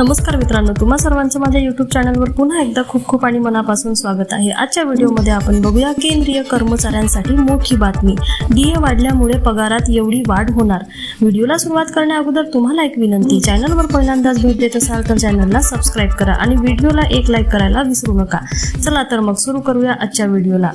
नमस्कार मित्रांनो तुम्हा सर्वांचं माझ्या युट्यूब चॅनलवर पुन्हा एकदा खूप खूप आणि मनापासून स्वागत आहे. आजच्या व्हिडिओमध्ये आपण बघूया केंद्रीय कर्मचाऱ्यांसाठी मोठी बातमी. डीए वाढल्यामुळे पगारात एवढी वाढ होणार. व्हिडिओला सुरुवात करण्या अगोदर तुम्हाला एक विनंती चॅनलवर पहिल्यांदाच भेट देत असाल तर चॅनलला सबस्क्राईब करा आणि व्हिडिओला एक लाईक करायला विसरू नका. चला तर मग सुरू करूया आजच्या व्हिडिओला.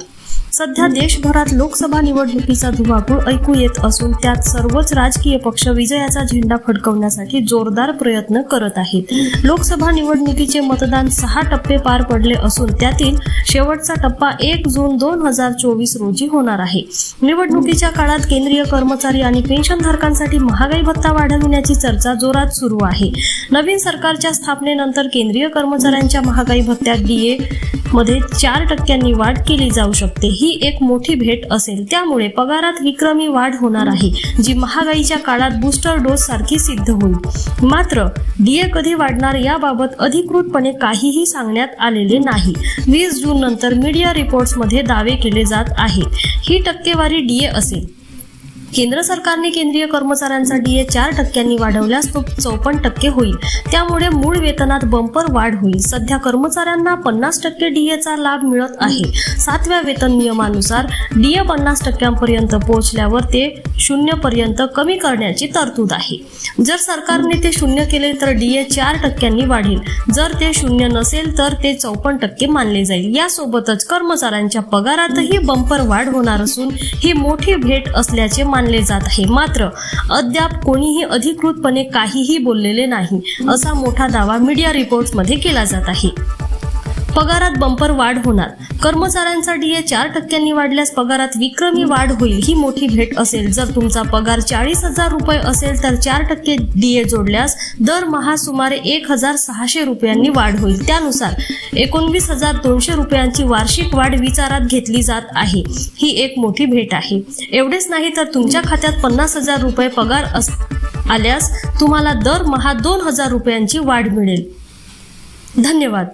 सध्या देशभरात लोकसभा निवडणुकीचा धुमाकूळ ऐकू येत असून त्यात सर्वच राजकीय पक्ष विजयाचा झेंडा फडकवण्यासाठी जोरदार प्रयत्न करत आहेत. लोकसभा निवडणुकीचे मतदान सहा टप्पे पार पडले असून त्यातील शेवटचा टप्पा एक जून दोन हजार चोवीस रोजी होणार आहे. निवडणुकीच्या काळात केंद्रीय कर्मचारी आणि पेन्शनधारकांसाठी महागाई भत्ता वाढविण्याची चर्चा जोरात सुरू आहे. नवीन सरकारच्या स्थापनेनंतर केंद्रीय कर्मचाऱ्यांच्या महागाई भत्त्यात डीए मध्ये चार टक्क्यांनी वाढ केली जाऊ शकते. ही एक मोठी भेट असेल. त्यामुळे पगारात विक्रमी वाढ होणार आहे जी महागाईच्या काळात बूस्टर डोस सारखी सिद्ध होईल. मात्र डीए कधी वाढणार याबाबत अधिकृतपणे काहीही सांगण्यात आलेले नाही. वीस जून नंतर मीडिया रिपोर्ट्समध्ये दावे केले जात आहेत. ही टक्केवारी डीए असेल. केंद्र सरकारने केंद्रीय कर्मचाऱ्यांचा डीए चार टक्क्यांनी वाढवल्यास तो चौपन्न टक्के होईल. त्यामुळे मूळ वेतनात बंपर वाढ होईल. सध्या कर्मचाऱ्यांना पन्नास टक्के डीएचा लाभ मिळत आहे. सातव्या वेतन नियमानुसार डीए पन्नास टक्क्यांपर्यंत पोहोचल्यावर ते शून्य पर्यंत कमी करण्याची तरतूद आहे. जर सरकारने ते शून्य केले तर डीए चार टक्क्यांनी वाढेल. जर ते शून्य नसेल तर ते चौपन्न टक्के मानले जाईल. यासोबतच कर्मचाऱ्यांच्या पगारातही बंपर वाढ होणार असून ही मोठी भेट असल्याचे मानले जात आहे. मात्र अद्याप कोणीही अधिकृतपणे काहीही बोललेले नाही असा मोठा दावा मीडिया रिपोर्ट्समध्ये केला जात आहे. पगारात बंपर वाढ होणार. कर्मचाऱ्यांचा डीए चार टक्क्यांनी वाढल्यास पगारात विक्रमी वाढ होईल ही मोठी भेट असेल. जर तुमचा पगार चाळीस हजार रुपये असेल तर चार टक्के डीए जोडल्यास दरमहा सुमारे एक हजार सहाशे रुपयांनी वाढ होईल. त्यानुसार एकोणवीस हजार दोनशे रुपयांची वार्षिक वाढ विचारात घेतली जात आहे. ही एक मोठी भेट आहे. एवढेच नाही तर तुमच्या खात्यात पन्नास हजार रुपये पगार अस आल्यास तुम्हाला दरमहा दोन हजार रुपयांची वाढ मिळेल. धन्यवाद.